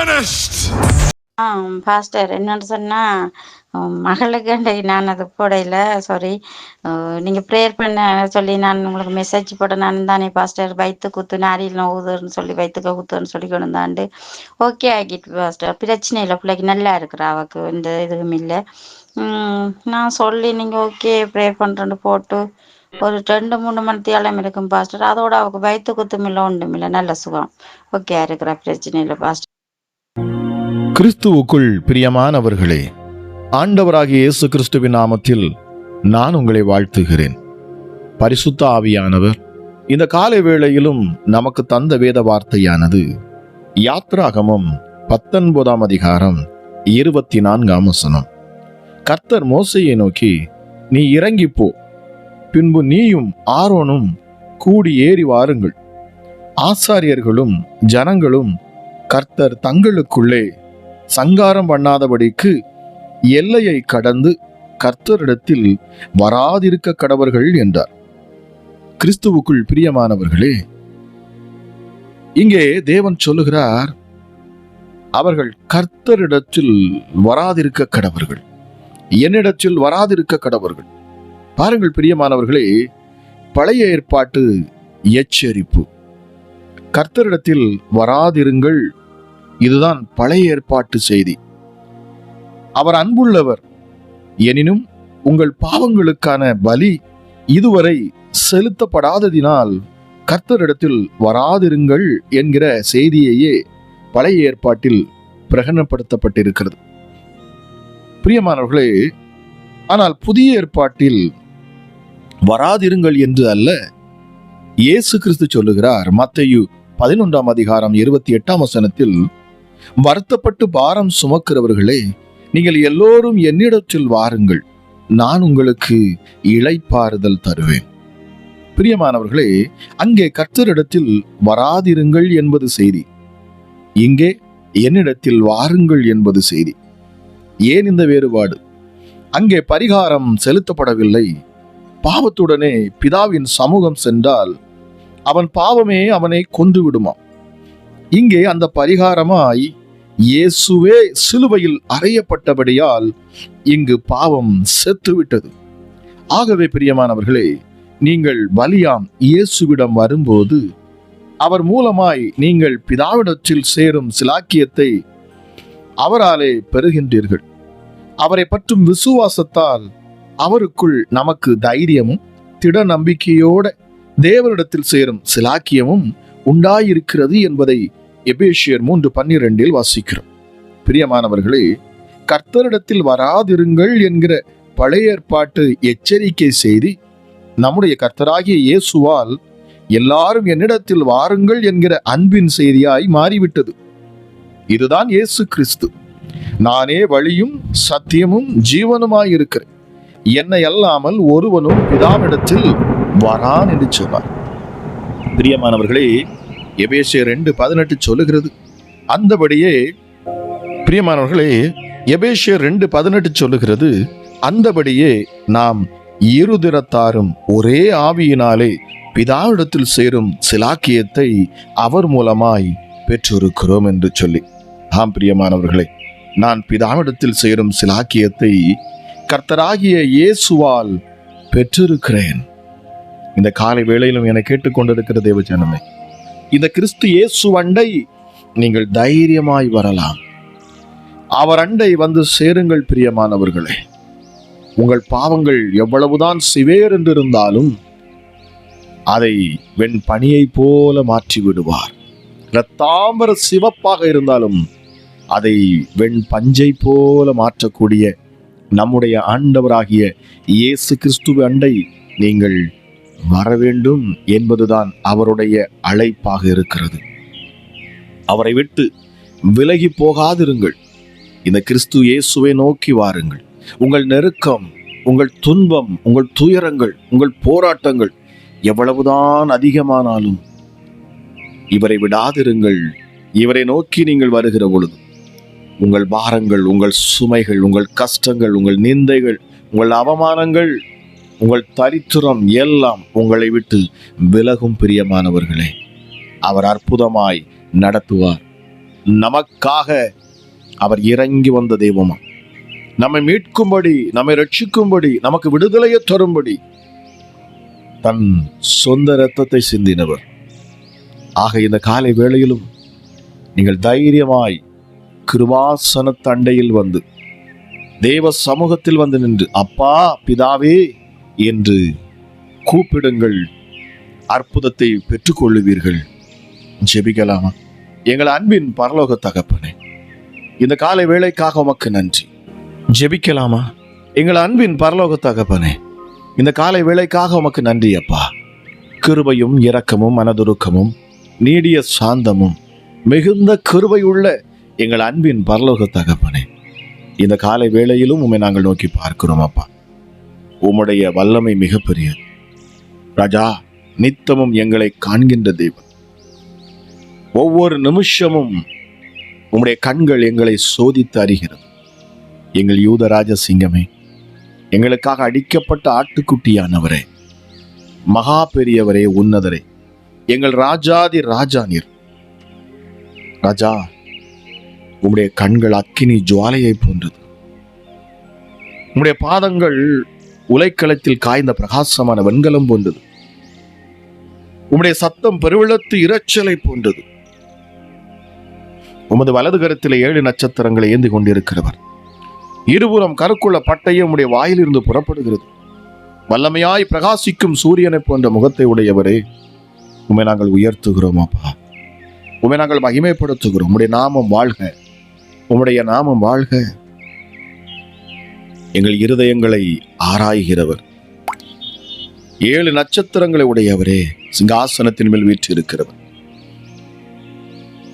finished. ஆ pastor என்னன்னு சொன்னா மகளுக்கு நான் அது போடையில சாரி நீங்க ப்ரேயர் பண்ண சொல்லி நான் உங்களுக்கு மெசேஜ் போட நான் தானே பாஸ்டர் வைத்து குத்து நாரியில் ஊதுன்னு சொல்லி வைத்துக்க குத்துன்னு சொல்லி கொண்டு வந்தாண்டு. ஓகே ஆகிட்டு பாஸ்டர் பிரச்சனை இல்லை பிள்ளைக்கு நல்லா இருக்கிறா அவக்கு இந்த இதுவும் இல்லை. நான் சொல்லி நீங்க ஓகே ப்ரேயர் பண்றேன்னு போட்டு ஒரு ரெண்டு மூணு மணி இருக்கும் பாஸ்டர் அதோட அவக்கு வயிற்று குத்தும் இல்லை ஒன்றும் இல்லை நல்ல சுகம். ஓகே இருக்கிற பிரச்சனை இல்லை பாஸ்டர் கிறிஸ்துவுக்குள் பிரியமானவர்களே ஆண்டவராகிய இயேசு கிறிஸ்துவின் நாமத்தில் நான் உங்களை வாழ்த்துகிறேன். பரிசுத்த ஆவியானவர் இந்த காலை வேளையிலும் நமக்கு தந்த வேத வார்த்தையானது யாத்ராகமம் பத்தொன்பதாம் அதிகாரம் இருபத்தி நான்காம் வசனம். கர்த்தர் மோசையை நோக்கி நீ இறங்கிப் போ பின்பு நீயும் ஆரோனும் கூடி ஏறி வாருங்கள். ஆசாரியர்களும் ஜனங்களும் கர்த்தர் தங்களுக்குள்ளே சங்காரம் பண்ணாதபடிக்கு எல்லையை கடந்து கர்த்தரிடத்தில் வராதிருக்க கடவர்கள் என்றார். கிறிஸ்துவுக்குள் பிரியமானவர்களே இங்கே தேவன் சொல்லுகிறார் அவர்கள் கர்த்தரிடத்தில் வராதிருக்க கடவர்கள். என்னிடத்தில் வராதிருக்க கடவர்கள். பாருங்கள் பிரியமானவர்களே பழைய ஏற்பாட்டு எச்சரிப்பு. கர்த்தரிடத்தில் வராதிருங்கள் இதுதான் பழைய ஏற்பாட்டு செய்தி. அவர் அன்புள்ளவர் எனினும் உங்கள் பாவங்களுக்கான பலி இதுவரை செலுத்தப்படாததினால் கர்த்தரிடத்தில் வராதிருங்கள் என்கிற செய்தியையே பழைய ஏற்பாட்டில் பிரகடனப்படுத்தப்பட்டிருக்கிறது. பிரியமானவர்களே ஆனால் புதிய ஏற்பாட்டில் வராதிருங்கள் என்று அல்ல இயேசு கிறிஸ்து சொல்லுகிறார் மத்தையு பதினொன்றாம் அதிகாரம் இருபத்தி எட்டாம் வசனத்தில் வருத்தப்பட்டு பாரம் சுமக்கிறவர்களே நீங்கள் எல்லோரும் என்னிடத்தில் வாருங்கள். நான் உங்களுக்கு இழைப்பாறுதல் தருவேன். பிரியமானவர்களே அங்கே கர்த்தரிடத்தில் வராதிருங்கள் என்பது செய்தி. இங்கே என்னிடத்தில் வாருங்கள் என்பது செய்தி. ஏன் இந்த வேறுபாடு? அங்கே பரிகாரம் செலுத்தப்படவில்லை. பாவத்துடனே பிதாவின் சமூகம் சென்றால் அவன் பாவமே அவனை கொன்று விடுமாம் இங்கே அந்த பரிகாரமாய் இயேசுவே சிலுவையில் அறையப்பட்டபடியால் இங்கு பாவம் செத்துவிட்டது. ஆகவே பிரியமானவர்களே நீங்கள் பலியாம் இயேசுவிடம் வரும்போது அவர் மூலமாய் நீங்கள் பிதாவிடத்தில் சேரும் சிலாக்கியத்தை அவராலே பெறுகின்றீர்கள். அவரை பற்றும் விசுவாசத்தால் அவருக்குள் நமக்கு தைரியமும் திட நம்பிக்கையோட தேவனிடத்தில் சேரும் சிலாக்கியமும் உண்டாயிருக்கிறது என்பதை எபேஷியர் மூன்று பன்னிரெண்டில் வாசிக்கிறோம். பிரியமானவர்களே கர்த்தரிடத்தில் வராதிருங்கள் என்கிற பழைய ஏற்பாட்டு எச்சரிக்கை செய்தி நம்முடைய கர்த்தராகிய இயேசுவால் எல்லாரும் என்னிடத்தில் வாருங்கள் என்கிற அன்பின் செய்தியாய் மாறிவிட்டது. இதுதான் இயேசு கிறிஸ்து. நானே வழியும் சத்தியமும் ஜீவனுமாய் இருக்கிறேன். என்னை அல்லாமல் ஒருவனும் பிதாவிடத்தில் வரான் என்று சொன்னார். பிரியமானவர்களே எபேசியர் ரெண்டு பதினெட்டு சொல்லுகிறது. அந்தபடியே பிரியமானவர்களே எபேசியர் ரெண்டு பதினெட்டு சொல்லுகிறது அந்தபடியே நாம் இருதிறத்தாரும் ஒரே ஆவியினாலே பிதாவிடத்தில் சேரும் சிலாக்கியத்தை அவர் மூலமாய் பெற்றிருக்கிறோம் என்று சொல்லி. ஆம் பிரியமானவர்களே நான் பிதாவிடத்தில் சேரும் சிலாக்கியத்தை கர்த்தராகிய இயேசுவால் பெற்றிருக்கிறேன். இந்த காலை வேளையிலும் என கேட்டுக்கொண்டிருக்கிற தேவஜனமே இந்த கிறிஸ்து இயேசு அண்டை நீங்கள் தைரியமாய் வரலாம். அவர் அண்டை வந்து சேருங்கள் பிரியமானவர்களே. உங்கள் பாவங்கள் எவ்வளவுதான் சிவேர் என்றிருந்தாலும் அதை வெண் பணியை போல மாற்றி விடுவார் இரத்தாம்பர சிவப்பாக இருந்தாலும் அதை வெண் பஞ்சை போல மாற்றக்கூடிய நம்முடைய ஆண்டவராகிய இயேசு கிறிஸ்துவ அண்டை நீங்கள் வர வேண்டும் என்பதுதான் அவருடைய அழைப்பாக இருக்கிறது. அவரை விட்டு விலகி போகாதிருங்கள். இந்த கிறிஸ்து இயேசுவை நோக்கி வாருங்கள். உங்கள் நெருக்கம் உங்கள் துன்பம் உங்கள் துயரங்கள் உங்கள் போராட்டங்கள் எவ்வளவுதான் அதிகமானாலும் இவரை விடாதிருங்கள். இவரை நோக்கி நீங்கள் வருகிற பொழுது உங்கள் பாரங்கள் உங்கள் சுமைகள் உங்கள் கஷ்டங்கள் உங்கள் நிந்தைகள் உங்கள் அவமானங்கள் உங்கள் தரித்திரம் எல்லாம் உங்களை விட்டு விலகும் பிரியமானவர்களே அவர் அற்புதமாய் நடத்துவார். நமக்காக அவர் இறங்கி வந்த தெய்வமா? நம்மை மீட்கும்படி நம்மை ரட்சிக்கும்படி நமக்கு விடுதலையை தரும்படி தன் சொந்த இரத்தத்தை சிந்தினவர். ஆக இந்த காலை வேளையிலும் நீங்கள் தைரியமாய் கிருபாசன தண்டையில் வந்து தேவ சமூகத்தில் வந்து நின்று அப்பா பிதாவே என்று கூப்பிடுங்கள். அற்புதத்தை பெற்றுக்கொள்ளுவீர்கள். ஜெபிக்கலாமா? எங்கள் அன்பின் பரலோக தகப்பனே இந்த காலை வேலைக்காக உமக்கு நன்றி. ஜெபிக்கலாமா? எங்கள் அன்பின் பரலோக தகப்பனே இந்த காலை வேலைக்காக உமக்கு நன்றி அப்பா. கிருபையும் இரக்கமும் மனதுருக்கமும் நீடிய சாந்தமும் மிகுந்த கிருபையுள்ள எங்கள் அன்பின் பரலோக தகப்பனே இந்த காலை வேளையிலும் உண்மை நாங்கள் நோக்கி பார்க்கிறோம் அப்பா. உம்முடைய வல்லமை மிகப்பெரியது. ராஜா நித்தமும் எங்களை காண்கின்ற தெய்வம் ஒவ்வொரு நிமிஷமும் உம்முடைய கண்கள் எங்களை சோதித்து அறிகிறது. எங்கள் யூதராஜ சிங்கமே எங்களுக்காக அடிக்கப்பட்ட ஆட்டுக்குட்டியானவரே மகா பெரியவரே உன்னதரே எங்கள் ராஜாதி ராஜா நீர் ராஜா உம்முடைய கண்கள் அக்கினி ஜுவாலையை போன்றது. உம்முடைய பாதங்கள் உலைக்களத்தில் காய்ந்த பிரகாசமான வெண்கலம் போன்றது. உம்முடைய சத்தம் பெருவெள்ளத்து இரைச்சலை போன்றது. உமது வலது கரத்தில் ஏழு நட்சத்திரங்களை ஏந்தி கொண்டிருக்கிறவர். இருபுறம் கருக்குள்ள பட்டையும் உம்முடைய வாயிலிருந்து புறப்படுகிறது. வல்லமையாய் பிரகாசிக்கும் சூரியனை போன்ற முகத்தை உடையவரே உம்மை நாங்கள் உயர்த்துகிறோம் அப்பா. உம்மை நாங்கள் மகிமைப்படுத்துகிறோம். உம்முடைய நாமம் வாழ்க. உம்முடைய நாமம் வாழ்க. எங்கள் இருதயங்களை ஆராய்கிறவர். ஏழு நட்சத்திரங்களை உடையவரே சிங்காசனத்தின் மேல் வீற்றிருக்கிறவர்.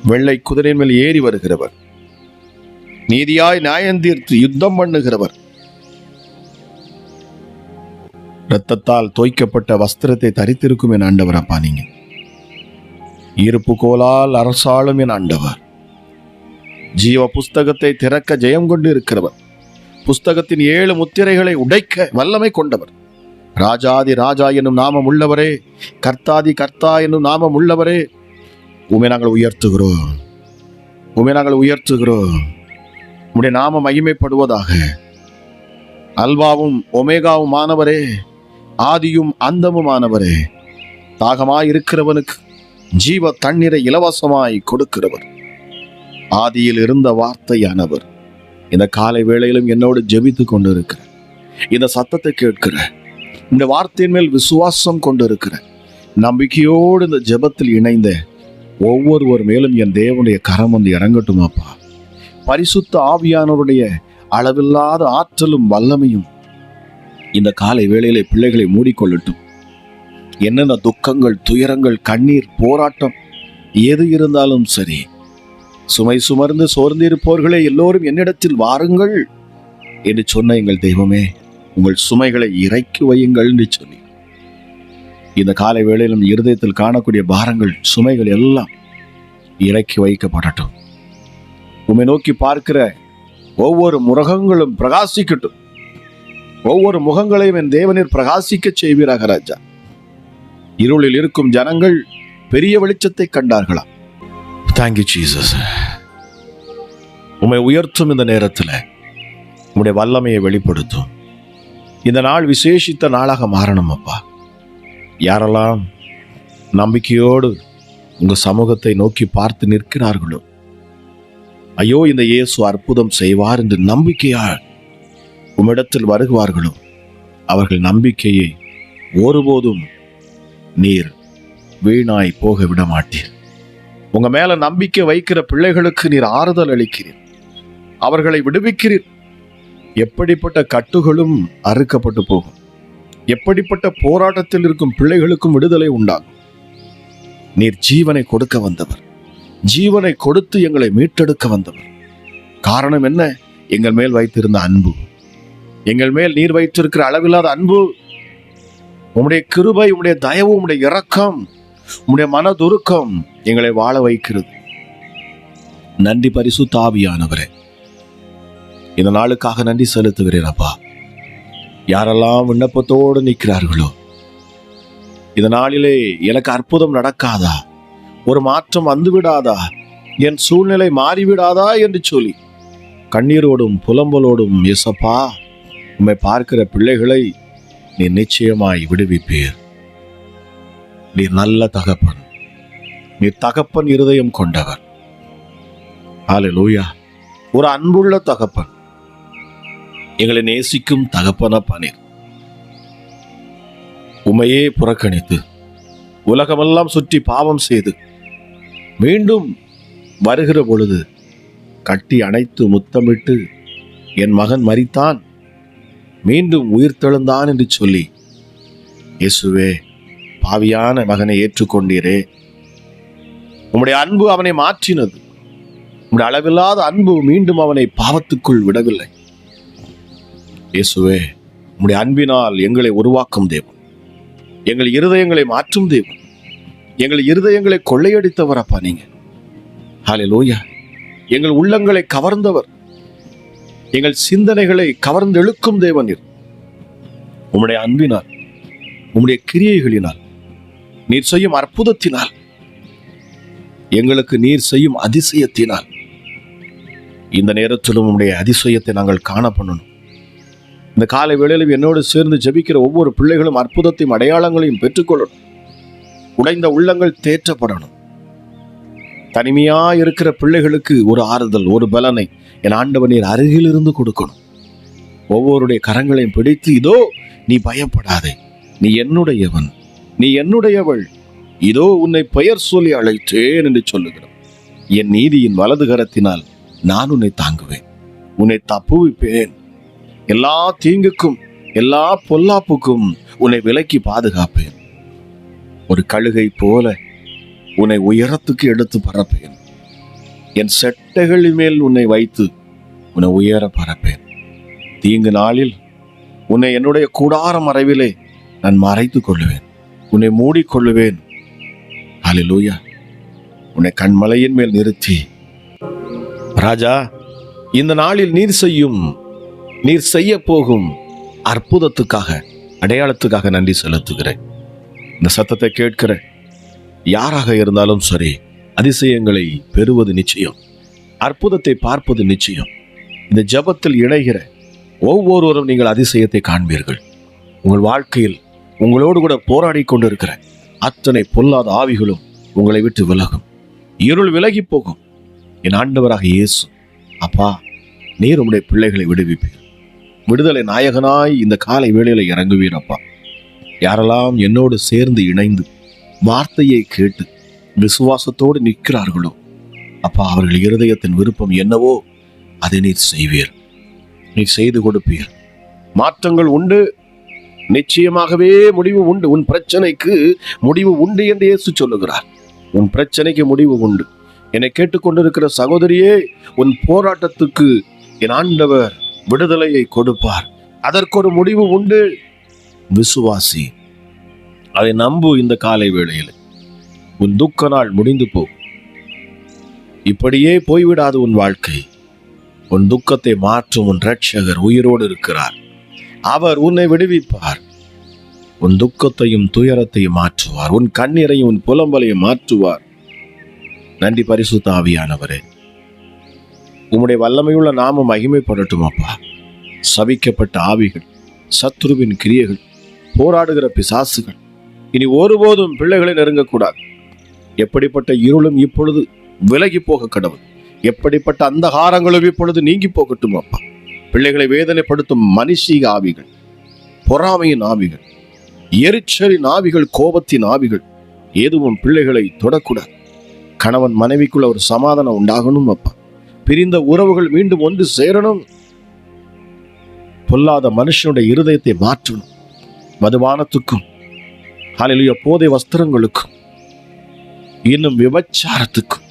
வெள்ளை குதிரையின் மேல் ஏறி வருகிறவர். நீதியாய் நியாயந்தீர்த்து யுத்தம் பண்ணுகிறவர். இரத்தத்தால் தோய்க்கப்பட்ட வஸ்திரத்தை தரித்திருக்கும் என் ஆண்டவர் அப்பா நீங்க. இருப்பு கோலால் அரசாளும் என் ஆண்டவர். ஜீவ புஸ்தகத்தை திறக்க ஜெயம் கொண்டு இருக்கிறவர் புஸ்தகத்தின் ஏழு முத்திரைகளை உடைக்க வல்லமை கொண்டவர். ராஜாதி ராஜா என்னும் நாமம் உள்ளவரே கர்த்தாதி கர்த்தா என்னும் நாமம் உள்ளவரே உமை நாங்கள் உயர்த்துகிறோம். உமை நாங்கள் உயர்த்துகிறோம். உடைய நாமம் மகிமைப்படுவதாக. அல்வாவும் ஒமேகாவும் ஒமேகாவுமானவரே ஆதியும் அந்தமுமானவரே தாகமாய் இருக்கிறவனுக்கு ஜீவ தண்ணீரை இலவசமாய் கொடுக்கிறவர். ஆதியில் இருந்த வார்த்தையானவர். இந்த காலை வேளையிலும் என்னோடு ஜெபித்து கொண்டிருக்கிற இந்த சத்தத்தை கேட்கிற இந்த வார்த்தையின் மேல் விசுவாசம் கொண்டிருக்கிற நம்பிக்கையோடு இந்த ஜெபத்தில் இணைந்த ஒவ்வொருவர் மேலும் என் தேவனுடைய கரம் வந்து இறங்கட்டுமாப்பா. பரிசுத்த ஆவியானவருடைய அளவில்லாத ஆற்றலும் வல்லமையும் இந்த காலை வேளையிலே பிள்ளைகளை மூடிக்கொள்ளட்டும். என்னென்ன துக்கங்கள் துயரங்கள் கண்ணீர் போராட்டம் எது இருந்தாலும் சரி சுமை சுமர்ந்து சோர்ந்திருப்போர்களே எல்லோரும் என்னிடத்தில் வாருங்கள் என்று சொன்ன எங்கள் தெய்வமே உங்கள் சுமைகளை இறக்கி வையுங்கள் என்று சொல்லி இந்த காலை வேளையிலும் இருதயத்தில் காணக்கூடிய பாரங்கள் சுமைகள் எல்லாம் இறக்கி வைக்கப்படட்டும். உம்மை நோக்கி பார்க்கிற ஒவ்வொரு முருகங்களும் பிரகாசிக்கட்டும். ஒவ்வொரு முகங்களையும் என் தேவனீர் பிரகாசிக்க செய்வீராக ராஜா. இருளில் இருக்கும் ஜனங்கள் பெரிய வெளிச்சத்தை கண்டார்களாம். தேங்க்யூ ஜீசஸ் உம்மை உயர்த்தும் இந்த நேரத்தில் உங்களுடைய வல்லமையை வெளிப்படுத்தும். இந்த நாள் விசேஷித்த நாளாக மாறணும் அப்பா. யாரெல்லாம் நம்பிக்கையோடு உங்கள் சமூகத்தை நோக்கி பார்த்து நிற்கிறார்களோ ஐயோ இந்த இயேசு அற்புதம் செய்வார் என்று நம்பிக்கையால் உம்மிடத்தில் வருகுவார்களோ அவர்கள் நம்பிக்கையை ஒருபோதும் நீர் வீணாய் போக விட மாட்டீர் உங்க மேல நம்பிக்கை வைக்கிற பிள்ளைகளுக்கு நீர் ஆறுதல் அளிக்கிறீர். அவர்களை விடுவிக்கிறீர். எப்படிப்பட்ட கட்டுகளும் அறுக்கப்பட்டு போகும். எப்படிப்பட்ட போராட்டத்தில் இருக்கும் பிள்ளைகளுக்கும் விடுதலை உண்டாகும். நீர் ஜீவனை கொடுக்க வந்தவர். ஜீவனை கொடுத்து எங்களை மீட்டெடுக்க வந்தவர். காரணம் என்ன? எங்கள் மேல் வைத்திருந்த அன்பு. எங்கள் மேல் நீர் வைத்திருக்கிற அளவில்லாத அன்பு. உம்முடைய கிருபை உம்முடைய தயவு உம்முடைய இரக்கம் உம்முடைய மனதுருக்கம் எங்களை வாழ வைக்கிறது. நன்றி பரிசு தாவியானவரே இந்த நாளுக்காக நன்றி செலுத்துகிறேன் அப்பா. யாரெல்லாம் விண்ணப்பத்தோடு நிற்கிறார்களோ இந்த நாளிலே எனக்கு அற்புதம் நடக்காதா? ஒரு மாற்றம் வந்து விடாதா என் சூழ்நிலை மாறிவிடாதா என்று சொல்லி கண்ணீரோடும் புலம்பலோடும் இயேசப்பா உம்மை பார்க்கிற பிள்ளைகளை நீ நிச்சயமாய் விடுவிப்பீர். நீர் நல்ல தகப்பன். நீர் தகப்பன் இருதயம் கொண்டவர். லூயா ஒரு அன்புள்ள தகப்பன். எங்களை நேசிக்கும் தகப்பன நீர் உமையே புறக்கணித்து உலகமெல்லாம் சுற்றி பாவம் செய்து மீண்டும் வருகிற பொழுது கட்டி அணைத்து முத்தமிட்டு என் மகன் மறித்தான் மீண்டும் உயிர்த்தெழுந்தான் என்று சொல்லி இயேசுவே பாவியான மகனை ஏற்றுக்கொண்டீரே. உம்முடைய அன்பு அவனை மாற்றினது. உம்முடைய அளவில்லாத அன்பு மீண்டும் அவனை பாவத்துக்குள் விடவில்லை. இயேசுவே உம்முடைய அன்பினால் எங்களை உருவாக்கும் தேவன். எங்கள் இருதயங்களை மாற்றும் தேவன். எங்கள் இருதயங்களை கொள்ளையடித்தவர் அப்பா நீங்க. ஹாலே லோயா எங்கள் உள்ளங்களை கவர்ந்தவர். எங்கள் சிந்தனைகளை கவர்ந்தெழுக்கும் தேவன் நீர். உம்முடைய அன்பினால் உம்முடைய கிரியைகளினால் நீர் செய்யும் அற்புதத்தினால். எங்களுக்கு நீர் செய்யும் அதிசயத்தினால். இந்த நேரத்திலும் உடைய அதிசயத்தை நாங்கள் காண பண்ணணும். இந்த காலை வேளையிலும் என்னோடு சேர்ந்து ஜெபிக்கிற ஒவ்வொரு பிள்ளைகளும் அற்புதத்தையும் அடையாளங்களையும் பெற்றுக்கொள்ளணும். உடைந்த உள்ளங்கள் தேற்றப்படணும். தனிமையா இருக்கிற பிள்ளைகளுக்கு ஒரு ஆறுதல் ஒரு பலனை என் ஆண்டவன் நீர் அருகிலிருந்து கொடுக்கணும். ஒவ்வொருடைய கரங்களையும் பிடித்து இதோ நீ பயப்படாதே. நீ என்னுடையவன். நீ என்னுடையவள். இதோ உன்னை பெயர் சொல்லி அழைத்தேன் என்று சொல்லுகிறோம் என் நீதியின் வலது கரத்தினால் நான் உன்னை தாங்குவேன். உன்னை தப்புவிப்பேன். எல்லா தீங்குக்கும் எல்லா பொல்லாப்புக்கும் உன்னை விலக்கி பாதுகாப்பேன். ஒரு கழுகை போல உன்னை உயரத்துக்கு எடுத்து பறப்பேன் என் செட்டைகளின் மேல் உன்னை வைத்து உன்னை உயர பறப்பேன் தீங்கு நாளில் உன்னை என்னுடைய கூடார மறைவிலே நான் மறைத்துக் கொள்ளுவேன். உன்னை மூடிக்கொள்ளுவேன். ஹalleluya. உன்னை கண்மலையின் மேல் நிறுத்தி. ராஜா இந்த நாளில் நீர் செய்யும் நீர் செய்ய போகும் அற்புதத்துக்காக அடையாளத்துக்காக நன்றி செலுத்துகிறேன். இந்த சத்தத்தை கேட்கிற யாராக இருந்தாலும் சரி அதிசயங்களை பெறுவது நிச்சயம். அற்புதத்தை பார்ப்பது நிச்சயம். இந்த ஜெபத்தில் இணைகிற ஒவ்வொருவரும் நீங்கள் அதிசயத்தை காண்பீர்கள். உங்கள் வாழ்க்கையில் உங்களோடு கூட போராடி கொண்டிருக்கிற அத்தனை பொல்லாத ஆவிகளும் உங்களை விட்டு விலகும். இருள் விலகி போகும். என் ஆண்டவராக இயேசு அப்பா நீர் உடைய பிள்ளைகளை விடுவிப்பீர். விடுதலை நாயகனாய் இந்த காலை வேளையில இறங்குவீர் அப்பா. யாரெல்லாம் என்னோடு சேர்ந்து இணைந்து வார்த்தையை கேட்டு விசுவாசத்தோடு நிற்கிறார்களோ அப்பா அவர்கள் இருதயத்தின் விருப்பம் என்னவோ அதை நீர் செய்வீர். நீர் செய்து கொடுப்பீர். மாற்றங்கள் உண்டு நிச்சயமாகவே முடிவு உண்டு. உன் பிரச்சனைக்கு முடிவு உண்டு என்று இயேசு சொல்லுகிறார். உன் பிரச்சனைக்கு முடிவு உண்டு. என்னை கேட்டுக்கொண்டிருக்கிற சகோதரியே உன் போராட்டத்துக்கு என் ஆண்டவர் விடுதலையை கொடுப்பார். அதற்கு ஒரு முடிவு உண்டு. விசுவாசி அதை நம்பு இந்த காலை வேளையில். உன் துக்க நாள் முடிந்து போ. இப்படியே போய்விடாது உன் வாழ்க்கை. உன் துக்கத்தை மாற்றும் உன் ரட்சகர் உயிரோடு இருக்கிறார். அவர் உன்னை விடுவிப்பார். உன் துக்கத்தையும் துயரத்தையும் மாற்றுவார். உன் கண்ணீரையும் உன் புலம்பலையும் மாற்றுவார். நன்றி பரிசுத்த ஆவியானவரே. உம்முடைய வல்லமையுள்ள நாம மகிமைப்படட்டும் அப்பா. சபிக்கப்பட்ட ஆவிகள் சத்ருவின் கிரியைகள் போராடுகிற பிசாசுகள். இனி ஒருபோதும் பிள்ளைகளை நெருங்கக்கூடாது. எப்படிப்பட்ட இருளும் இப்பொழுது விலகி போக கடவுள். எப்படிப்பட்ட அந்தகாரங்களும் இப்பொழுது நீங்கி போகட்டும் அப்பா. பிள்ளைகளை வேதனைப்படுத்தும் மனுஷீக ஆவிகள் பொறாமையின் ஆவிகள் எரிச்சலின் ஆவிகள் கோபத்தின் ஆவிகள் எதுவும் பிள்ளைகளை தொடக்கூடாது. கணவன் மனைவிக்குள்ள ஒரு சமாதானம் உண்டாகணும் அப்பா. பிரிந்த உறவுகள் மீண்டும் ஒன்று சேரணும். பொல்லாத மனுஷனுடைய இருதயத்தை மாற்றணும். மதுபானத்துக்கும் ஹalleluya போதை வஸ்திரங்களுக்கும் இன்னும் விபச்சாரத்துக்கும்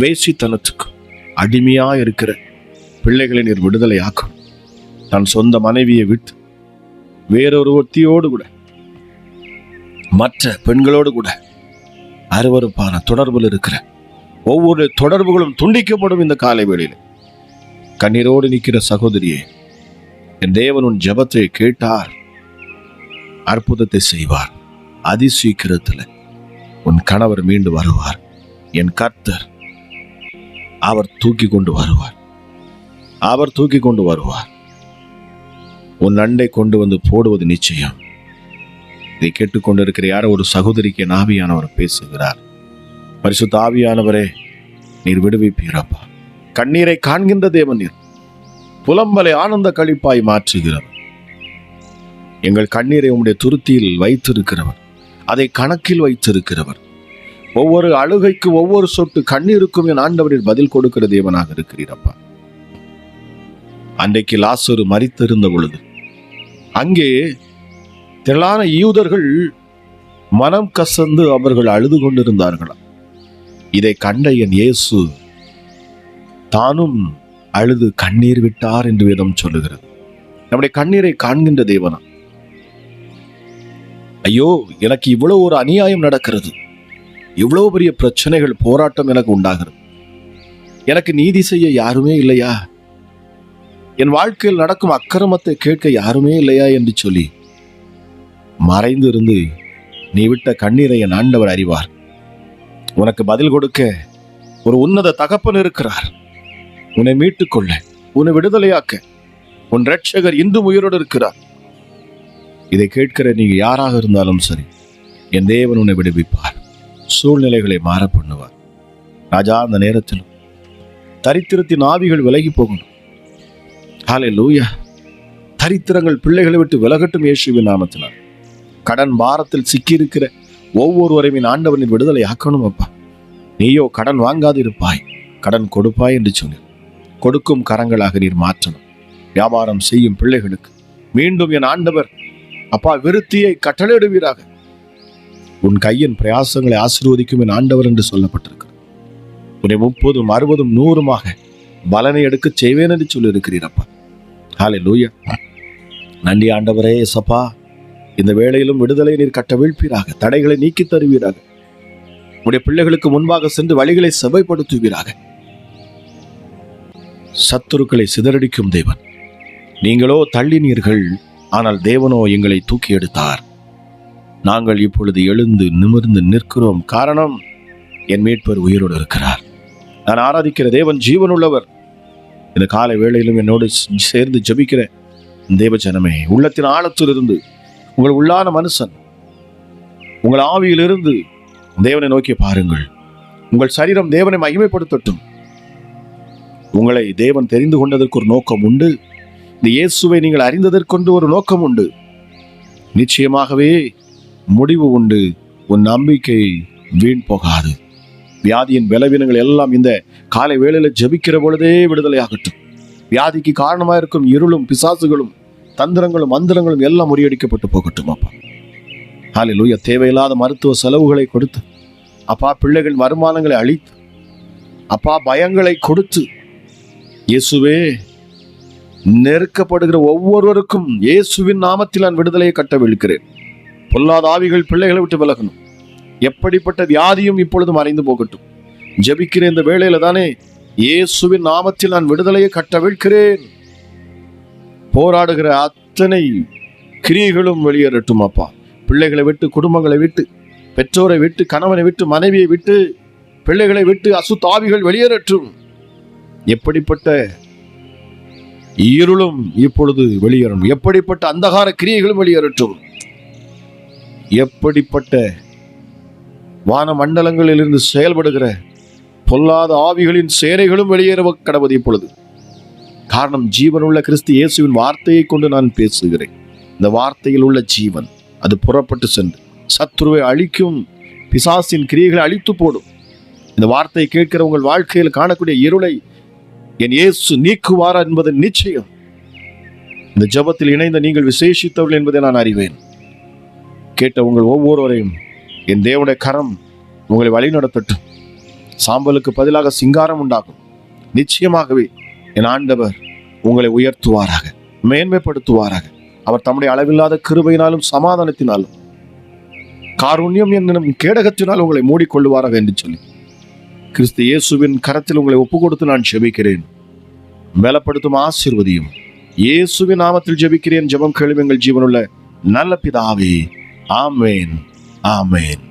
வேசித்தனத்துக்கும் அடிமையா இருக்கிற பிள்ளைகளை நீர் விடுதலை ஆக்கணும் தன் சொந்த மனைவியை விட்டு வேறொரு ஒத்தியோடு கூட மற்ற பெண்களோடு கூட அருவறுப்பான தொடர்பில் இருக்கிற ஒவ்வொரு தொடர்புகளும் துண்டிக்கப்படும் இந்த காலை வேளையில். கண்ணீரோடு நிற்கிற சகோதரியே என் தேவன் உன் ஜெபத்தை கேட்டார். அற்புதத்தை செய்வார். அதிசீக்கிரத்தில் உன் கணவர் மீண்டு வருவார். என் கர்த்தர் அவர் தூக்கி கொண்டு வருவார். அவர் தூக்கி கொண்டு வருவார். உன் அண்டை கொண்டு வந்து போடுவது நிச்சயம். இதை கேட்டுக்கொண்டிருக்கிற யாரோ ஒரு சகோதரிக்கு என் ஆவியானவர் பேசுகிறார். பரிசுத்த ஆவியானவரே நீர் விடுவிப்பீரப்பா. கண்ணீரை காண்கின்ற தேவன் நீர். புலம்பலை ஆனந்த கழிப்பாய் மாற்றுகிறவர். எங்கள் கண்ணீரை உம்முடைய துருத்தியில் வைத்திருக்கிறவர். அதை கணக்கில் வைத்திருக்கிறவர். ஒவ்வொரு அழுகைக்கு ஒவ்வொரு சொட்டு கண்ணீருக்கும் என் ஆண்டவரில் பதில் கொடுக்கிற தேவனாக இருக்கிறீரப்பா. அன்றைக்கு லாசரு மறித்திருந்த பொழுது அங்கே திரளான யூதர்கள் மனம் கசந்து அவர்கள் அழுது கொண்டிருந்தார்களாம். இதை கண்ட என் இயேசு தானும் அழுது கண்ணீர் விட்டார் என்று வேதம் சொல்லுகிறது. நம்முடைய கண்ணீரை காண்கின்ற தேவனா? ஐயோ எனக்கு இவ்வளவு ஒரு அநியாயம் நடக்கிறது. இவ்வளவு பெரிய பிரச்சனைகள் போராட்டம் எனக்கு உண்டாகிறது. எனக்கு நீதி செய்ய யாருமே இல்லையா? என் வாழ்க்கையில் நடக்கும் அக்கிரமத்தை கேட்க யாருமே இல்லையா என்று சொல்லி மறைந்து இருந்து நீ விட்ட கண்ணீரை என் ஆண்டவர் அறிவார். உனக்கு பதில் கொடுக்க ஒரு உன்னத தகப்பன் இருக்கிறார். உன்னை மீட்டுக் கொள்ள உன்னை விடுதலையாக்க உன் ரட்சகர் இந்து உயிரோடு இருக்கிறார். இதை கேட்கிற நீங்க யாராக இருந்தாலும் சரி என் தேவன் உன்னை விடுவிப்பார். சூழ்நிலைகளை மாற பண்ணுவார். ராஜா அந்த நேரத்திலும் தரித்திரத்தின் ஆவிகள் விலகி போகணும். ஹாலே லூயா தரித்திரங்கள் பிள்ளைகளை விட்டு விலகட்டும் இயேசுவின் நாமத்தினார் கடன் பாரத்தில் சிக்கியிருக்கிற ஒவ்வொருவரையும் ஆண்டவனின் விடுதலை ஆக்கணும் அப்பா. நீயோ கடன் வாங்காதிருப்பாய். கடன் கொடுப்பாய் என்று சொன்னீர் கொடுக்கும் கரங்களாக நீர் மாற்றணும். வியாபாரம் செய்யும் பிள்ளைகளுக்கு. மீண்டும் என் ஆண்டவர் அப்பா விருத்தியை கட்டளையிடுவீராக. உன் கையின் பிரயாசங்களை ஆசீர்வதிக்கும் என் ஆண்டவர் என்று சொல்லப்பட்டிருக்கு உன்னை முப்பதும் அறுபதும் நூறுமாக பலனை எடுக்க செய்வேன் என்று சொல்லியிருக்கிறீர் அப்பா. ஹாலே லூயா நன்றி ஆண்டவரே சப்பா இந்த வேளையிலும் விடுதலை நீர் கட்ட வீழ்ப்பீராக தடைகளை நீக்கி தருவீராக. உடைய பிள்ளைகளுக்கு முன்பாக சென்று வழிகளை செவைப்படுத்துவீராக சத்துருக்களை சிதறடிக்கும் தேவன். நீங்களோ தள்ளினீர்கள் ஆனால் தேவனோ எங்களை தூக்கி எடுத்தார். நாங்கள் இப்பொழுது எழுந்து நிமிர்ந்து நிற்கிறோம். காரணம் என் மீட்பர் உயிரோடு இருக்கிறார். நான் ஆராதிக்கிற தேவன் ஜீவனுள்ளவர். இந்த காலை வேளையிலும் என்னோடு சேர்ந்து ஜபிக்கிற தேவ ஜனமே உள்ளத்தின் ஆழத்திலிருந்து உங்கள் உள்ளான மனுஷன் உங்கள் ஆவியிலிருந்து தேவனை நோக்கி பாருங்கள். உங்கள் சரீரம் தேவனை மகிமைப்படுத்தட்டும். உங்களை தேவன் தெரிந்து கொண்டதற்கு ஒரு நோக்கம் உண்டு. இந்த இயேசுவை நீங்கள் அறிந்ததற்கொண்டு ஒரு நோக்கம் உண்டு. நிச்சயமாகவே முடிவு உண்டு. உன் நம்பிக்கை வீண் போகாது. வியாதியின் பலவீனங்கள் எல்லாம் இந்த காலை வேளையில ஜெபிக்கிற பொழுதே விடுதலையாகட்டும். வியாதிக்கு காரணமாக இருக்கும் இருளும் பிசாசுகளும் தந்திரங்களும் மந்திரங்களும் எல்லாம் முறியடிக்கப்பட்டு போகட்டும் அப்பா. ஹalleluya. தேவையில்லாத மருத்துவ செலவுகளை கொடுத்து அப்பா பிள்ளைகள் வருமானங்களை அழித்து அப்பா பயங்களை கொடுத்து இயேசுவே நெருக்கப்படுகிற ஒவ்வொருவருக்கும் இயேசுவின் நாமத்தில் நான் விடுதலையை கட்ட விழுக்கிறேன் பொல்லாத ஆவிகள் பிள்ளைகளை விட்டு விலகணும். எப்படிப்பட்ட வியாதியும் இப்பொழுது மறைந்து போகட்டும். ஜபிக்கிற இந்த வேளையில தானே இயேசுவின் நாமத்தில் நான் விடுதலையை கட்டவிழ்கிறேன் போராடுகிற அத்தனை கிரியைகளும் வெளியேறட்டும் அப்பா. பிள்ளைகளை விட்டு குடும்பங்களை விட்டு பெற்றோரை விட்டு கணவனை விட்டு மனைவியை விட்டு பிள்ளைகளை விட்டு அசுத்தாவிகள் வெளியேறட்டும். எப்படிப்பட்ட இருளும் இப்பொழுது வெளியேறும். எப்படிப்பட்ட அந்தகார கிரியைகளும் வெளியேறட்டும். எப்படிப்பட்ட வான மண்டலங்களிலிருந்து செயல்படுகிற பொல்லாத ஆவிகளின் சேனைகளும் வெளியேற கடவுது இப்பொழுது. காரணம் ஜீவனுள்ள கிறிஸ்து இயேசுவின் வார்த்தையை கொண்டு நான் பேசுகிறேன். இந்த வார்த்தையில் உள்ள ஜீவன் அது புறப்பட்டு சென்று சத்ருவை அழிக்கும் பிசாசின் கிரியைகளை அழித்து போடும். இந்த வார்த்தையை கேட்கிற உங்கள் வாழ்க்கையில் காணக்கூடிய இருளை என் இயேசு நீக்குவாரா என்பது நிச்சயம். இந்த ஜெபத்தில் இணைந்த நீங்கள் விசேஷித்தவர்கள் என்பதை நான் அறிவேன். கேட்ட உங்கள் ஒவ்வொருவரையும் என் தேவனுடைய கரம் உங்களை வழிநடத்தட்டும். சாம்பலுக்கு பதிலாக சிங்காரம் உண்டாகும். நிச்சயமாகவே என் ஆண்டவர் உங்களை உயர்த்துவாராக மேன்மைப்படுத்துவாராக. அவர் தம்முடைய அளவில்லாத கிருபையினாலும் சமாதானத்தினாலும் காருண்யம் என்னும் கேடகத்தினால் உங்களை மூடிக்கொள்ளுவாராக என்று சொல்லி. கிறிஸ்து இயேசுவின் கரத்தில் உங்களை ஒப்பு கொடுத்து நான் ஜெபிக்கிறேன். பலப்படுத்தும் ஆசிர்வதியும். இயேசுவின் நாமத்தில் ஜெபிக்கிறேன். ஜெபம் கேளும் எங்கள் ஜீவனுள்ள நல்ல பிதாவே. ஆமேன். ஆமேன்